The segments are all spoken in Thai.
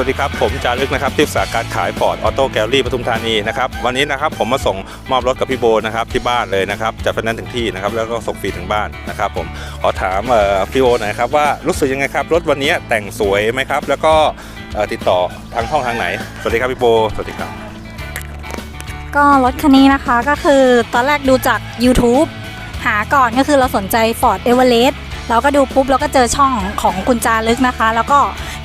วัสดีครับ ผมจารึกนะครับที่ปรึกษาการขายฟอร์ดออโต้แกลลี่ปทุมธานีนะครับวันนี้นะครับผมมาส่งมอบรถกับพี่โบนะครับที่บ้านเลยนะครับจัดไฟแนนซ์ถึงที่นะครับแล้วก็ส่งฟรีถึงบ้านนะครับผมขอถามเอ่อพี่โบหน่อยครับว่ารู้สึกยังไงครับ รถวันนี้แต่งสวยไหมครับ แล้วก็ติดต่อทางช่องทางไหน สวัสดีครับพี่โบสวัสดีครับ ก็รถคันนี้นะคะก็คือตอนแรกดูจาก YouTube หาก่อนก็คือเราสนใจ Ford Everest เราก็ดูปุ๊บเราก็เจอช่องของคุณจารึกนะคะ แล้วก็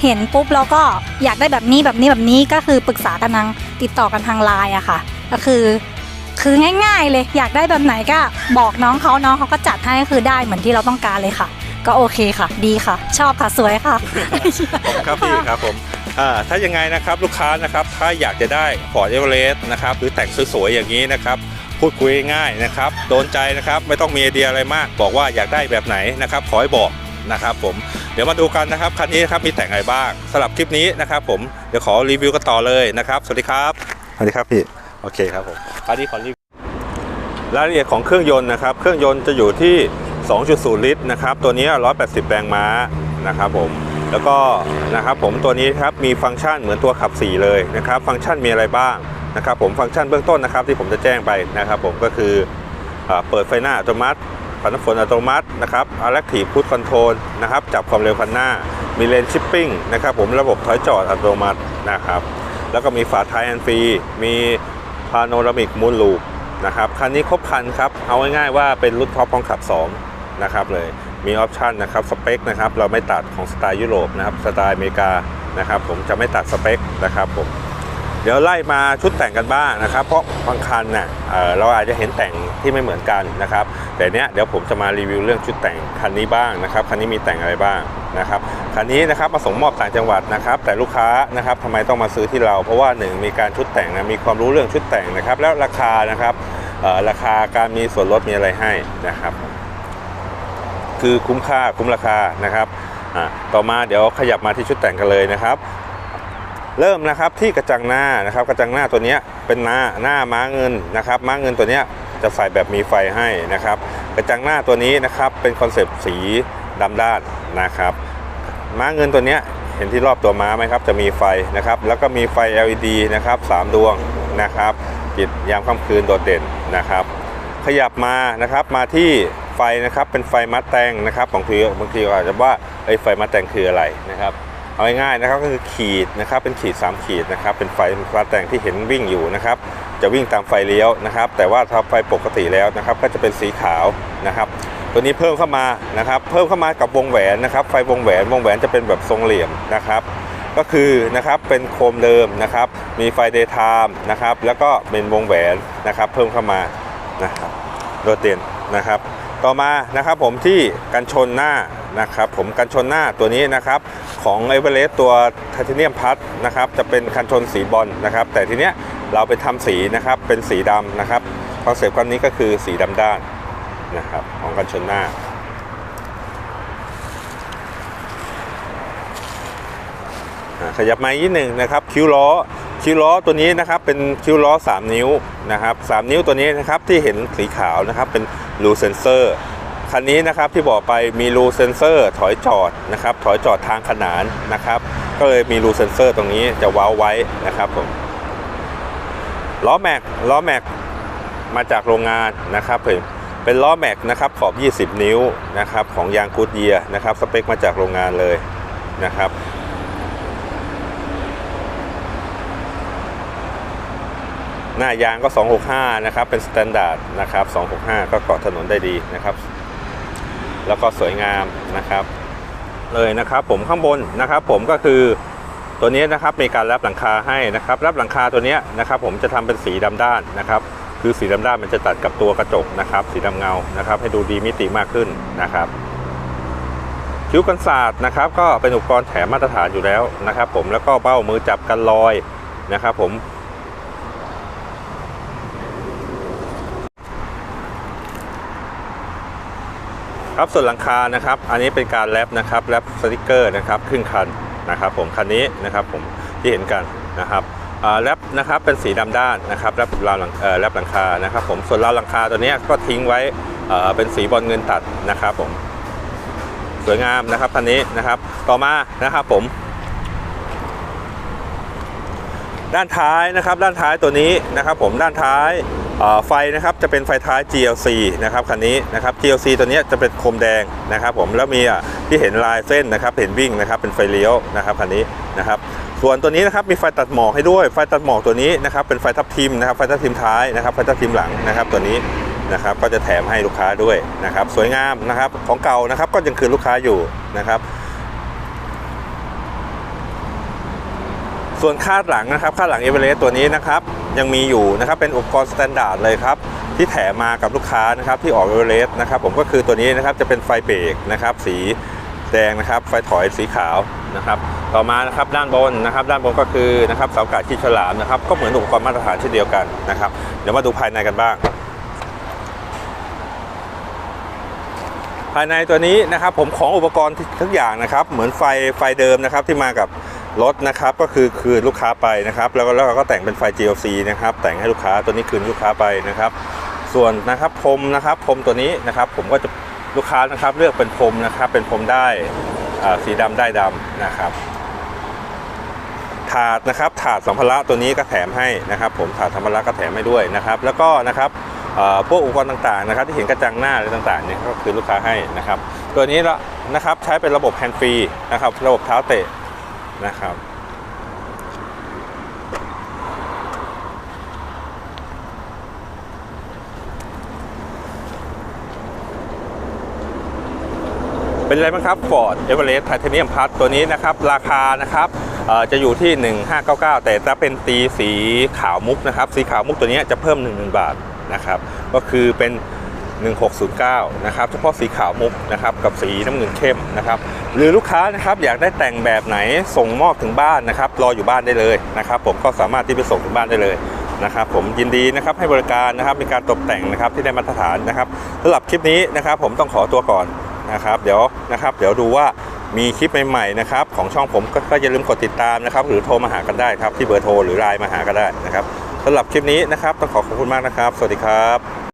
เห็นปุ๊บเราก็อยากได้แบบนี้แบบนี้แบบนี้ก็คือปรึกษากันทางติดต่อกันทางไลน์อะค่ะ ก็คือคือง่าย ๆ เลยอยากได้แบบไหนก็บอกน้องเขาน้องเขาก็จัดให้ก็คือได้เหมือนที่เราต้องการเลยค่ะ ก็โอเคค่ะ ดีค่ะ ชอบค่ะสวยค่ะครับพี่ครับผมอ่าถ้ายังไงนะครับลูกค้านะครับถ้าอยากจะได้ Ford Everest นะครับหรือแต่งสวยๆอย่างนี้นะครับพูดคุยง่ายนะครับโดนใจนะครับไม่ต้องมีไอเดียอะไรมาก บอกว่าอยากได้แบบไหนนะครับขอให้บอก นะครับผมเดี๋ยวมาดูกันนะครับคันนี้นะครับมีแต่งอะไรบ้างสำหรับคลิปนี้นะครับผมเดี๋ยวขอรีวิวกันต่อเลยนะครับ สวัสดีครับสวัสดีครับพี่โอเคครับผมคันนี้ขอรีวิวรายละเอียดของเครื่องยนต์นะครับ เครื่องยนต์จะอยู่ที่ 2.0 ลิตรนะครับ ตัวนี้ 180 แรงม้านะครับผมแล้วก็นะครับผมตัวนี้ครับมีฟังก์ชันเหมือนตัวขับ 4 เลยนะครับ ฟังก์ชันมีอะไรบ้างนะครับผมฟังก์ชันเบื้องต้นนะครับที่ผมจะแจ้งไปนะครับผมก็คืออาเปิดไฟหน้าอัตโนมัติ ผันน้ำฝนอัตโนมัตินะครับ Electric Cruise Control นะครับ จับความเร็วคันหน้า มีเลนชิปปิ้งนะครับผมระบบถอยจอดอัตโนมัตินะครับ แล้วก็มีฝาท้ายแอนฟรี มีพาโนรามิกมูลลูปนะครับ คันนี้ครบคันครับ เอาง่ายๆว่าเป็นรุ่นท็อปของขับ 2 นะครับเลย มีออปชันนะครับ สเปคนะครับ เราไม่ตัดของสไตล์ยุโรปนะครับ สไตล์อเมริกานะครับ ผมจะไม่ตัดสเปคนะครับผม เดี๋ยวไล่มาชุดแต่งกันบ้างนะครับ เพราะบางคันน่ะเอ่อเราอาจจะเห็นแต่งที่ไม่เหมือนกันนะครับ แต่เนี้ยเดี๋ยวผมจะมารีวิวเรื่องชุดแต่งคันนี้บ้างนะครับคันนี้มีแต่งอะไรบ้างนะครับคันนี้นะครับมาส่งมอบต่างจังหวัดนะครับ แต่ลูกค้านะครับทำไมต้องมาซื้อที่เรา เพราะว่าหนึ่งมีการชุดแต่งนะมีความรู้เรื่องชุดแต่งนะครับ แล้วราคานะครับราคาการมีส่วนลดมีอะไรให้นะครับ คือคุ้มค่าคุ้มราคานะครับต่อมาเดี๋ยวขยับมาที่ชุดแต่งกันเลยนะครับ เริ่มนะครับที่กระจังหน้านะครับ กระจังหน้าตัวนี้เป็นหน้าหน้าม้าเงินนะครับ ม้าเงินตัวนี้จะใส่แบบมีไฟให้นะครับ กระจังหน้าตัวนี้นะครับเป็นคอนเซปต์สีดำด้านนะครับ ม้าเงินตัวนี้เห็นที่รอบตัวม้าไหมครับจะมีไฟนะครับ แล้วก็มีไฟ LED นะครับสามดวงนะครับติดยามค่ำคืนโดดเด่นนะครับ ขยับมานะครับมาที่ไฟนะครับเป็นไฟมัดแตงนะครับบางทีบางทีอาจจะว่าไอ้ไฟมัดแตงคืออะไรนะครับ เอาง่ายๆนะครับก็คือขีดนะครับเป็นขีด 3 ขีดนะครับเป็นไฟมัดแต่งที่เห็นวิ่งอยู่นะครับ จะวิ่งตามไฟเลี้ยวนะครับ แต่ว่าถ้าไฟปกติแล้วนะครับก็จะเป็นสีขาวนะครับ ตัวนี้เพิ่มเข้ามานะครับ เพิ่มเข้ามากับวงแหวนนะครับ ไฟวงแหวนวงแหวนจะเป็นแบบทรงเหลี่ยมนะครับ ก็คือนะครับเป็นโคมเดิมนะครับ มีไฟเดย์ไทม์นะครับแล้วก็เป็นวงแหวนนะครับ เพิ่มเข้ามานะครับโดดเด่นนะครับ ต่อมานะครับผมที่กันชนหน้า นะครับผมกันชนหน้าตัวนี้นะครับของเอเวอเรสต์ตัวไทเทเนียมพัทนะครับจะเป็นกันชนสีบอลนะครับ แต่ทีเนี้ยเราไปทำสีนะครับเป็นสีดำนะครับคอนเซปต์คันนี้ก็คือสีดำด้านนะครับของกันชนหน้าขยับมาอีกนิดหนึ่งนะครับคิ้วล้อคิ้วล้อตัวนี้นะครับเป็นคิ้วล้อ 3 นิ้วนะครับ3นิ้วตัวนี้นะครับที่เห็นสีขาวนะครับเป็นรูเซนเซอร์ คันนี้นะครับที่บอกไปมีรูเซนเซอร์ถอยจอดนะครับถอยจอดทางขนานนะครับ ก็เลยมีรูเซนเซอร์ตรงนี้จะว้าไว้นะครับผมล้อแม็กล้อแม็กมาจากโรงงานนะครับผมเป็นล้อแม็กนะครับขอบ 20 นิ้วนะครับของยางกูดเยียนะครับสเปคมาจากโรงงานเลยนะครับหน้ายางก็ 265 นะครับ เป็นสแตนดาร์ดนะครับ 265 ก็เกาะถนนได้ดีนะครับ แล้วก็สวยงามนะครับ เลยนะครับผมข้างบนนะครับ ผมก็คือตัวนี้นะครับมีการแรปหลังคาให้นะครับแรปหลังคาตัวนี้นะครับ ผมจะทำเป็นสีดำด้านนะครับ คือสีดำด้านมันจะตัดกับตัวกระจกนะครับ สีดำเงานะครับ ให้ดูดีมิติมากขึ้นนะครับคิ้วกันศาสตร์นะครับ ก็เป็นอุปกรณ์แถมมาตรฐานอยู่แล้วนะครับ ผมแล้วก็เบ้ามือจับกันรอยนะครับ ผม ครับส่วนหลังคานะครับอันนี้เป็นการแรปนะครับแรปสติกเกอร์นะครับครึ่งคันนะครับผมคันนี้นะครับผมที่เห็นกันนะครับแรปนะครับเป็นสีดำด้านนะครับแรปราวหลังแรปหลังคานะครับผมส่วนราวหลังคาตัวนี้ก็ทิ้งไว้เป็นสีบอลเงินตัดนะครับผมสวยงามนะครับคันนี้นะครับต่อมานะครับผม ด้านท้ายนะครับด้านท้ายตัวนี้นะครับผมด้านท้าย ไฟนะครับจะเป็นไฟท้าย GLC นะครับคันนี้นะครับ GLC ตัวนี้จะเป็นโคมแดงนะครับ ผมแล้วมีอะที่เห็นลายเส้นนะครับเห็นวิ่งนะครับเป็นไฟเลี้ยวนะครับคันนี้นะครับส่วนตัวนี้นะครับมีไฟตัดหมอกให้ด้วยไฟตัดหมอกตัวนี้นะครับเป็นไฟทับทิมนะครับไฟทับทิมท้ายนะครับไฟทับทิมหลังนะครับตัวนี้นะครับก็จะแถมให้ลูกค้าด้วยนะครับสวยงามนะครับของเก่านะครับก็ยังคืนลูกค้าอยู่นะครับ ส่วนคาดหลังนะครับคาดหลังเอเวอเรสต์ตัวนี้นะครับยังมีอยู่นะครับเป็นอุปกรณ์สแตนดาร์ดเลยครับที่แถมมากับลูกค้านะครับที่ออกเอเวอเรสต์นะครับผมก็คือตัวนี้นะครับจะเป็นไฟเบรกนะครับสีแดงนะครับไฟถอยสีขาวนะครับต่อมานะครับด้านบนนะครับด้านบนก็คือนะครับเสาอากาศขี้ฉลามนะครับก็เหมือนอุปกรณ์มาตรฐานเช่นเดียวกันนะครับเดี๋ยวมาดูภายในกันบ้าง ภายในตัวนี้นะครับผมของอุปกรณ์ทุกอย่างนะครับเหมือนไฟไฟเดิมนะครับที่มากับ รถนะครับก็คือคืนลูกค้าไปนะครับ แล้วก็แล้วเราก็แต่งเป็นไฟ GLC นะครับ แต่งให้ลูกค้าตัวนี้คืนลูกค้าไปนะครับ ส่วนนะครับพรมนะครับพรมตัวนี้นะครับ ผมก็จะลูกค้านะครับเลือกเป็นพรมนะครับ เป็นพรมได้สีดำได้ดำนะครับ ถาดนะครับถาดสัมภาระตัวนี้ก็แถมให้นะครับ ผมถาดสัมภาระก็แถมให้ด้วยนะครับ แล้วก็นะครับพวกอุปกรณ์ต่างๆนะครับ ที่เห็นกระจังหน้าอะไรต่างๆเนี่ยก็คือลูกค้าให้นะครับ ตัวนี้ละนะครับใช้เป็นระบบแฮนด์ฟรีนะครับ ระบบเท้าเตะ นะครับ เป็นไรบ้างครับ Ford Everest Titanium Plus ตัวนี้นะครับ ราคานะครับจะอยู่ที่ 1599 แต่ถ้าเป็นตีสีขาวมุกนะครับ สีขาวมุกตัวนี้จะเพิ่ม 1,000 บาทนะครับ ก็คือเป็น 1609 นะครับ เฉพาะสีขาวมุกนะครับ กับสีน้ำเงินเข้มนะครับ หรือลูกค้านะครับอยากได้แต่งแบบไหนส่งมอบถึงบ้านนะครับ รออยู่บ้านได้เลยนะครับ ผมก็สามารถที่ไปส่งถึงบ้านได้เลยนะครับผมยินดีนะครับให้บริการนะครับมีการตกแต่งนะครับที่ได้มาตรฐานนะครับสำหรับคลิปนี้นะครับผมต้องขอตัวก่อนนะครับเดี๋ยวนะครับเดี๋ยวดูว่ามีคลิปใหม่ๆนะครับของช่องผมก็ก็อย่าลืมกดติดตามนะครับหรือโทรมาหากันได้ครับที่เบอร์โทรหรือไลน์มาหากันได้นะครับสำหรับคลิปนี้นะครับต้องขอขอบคุณมากนะครับ สวัสดีครับ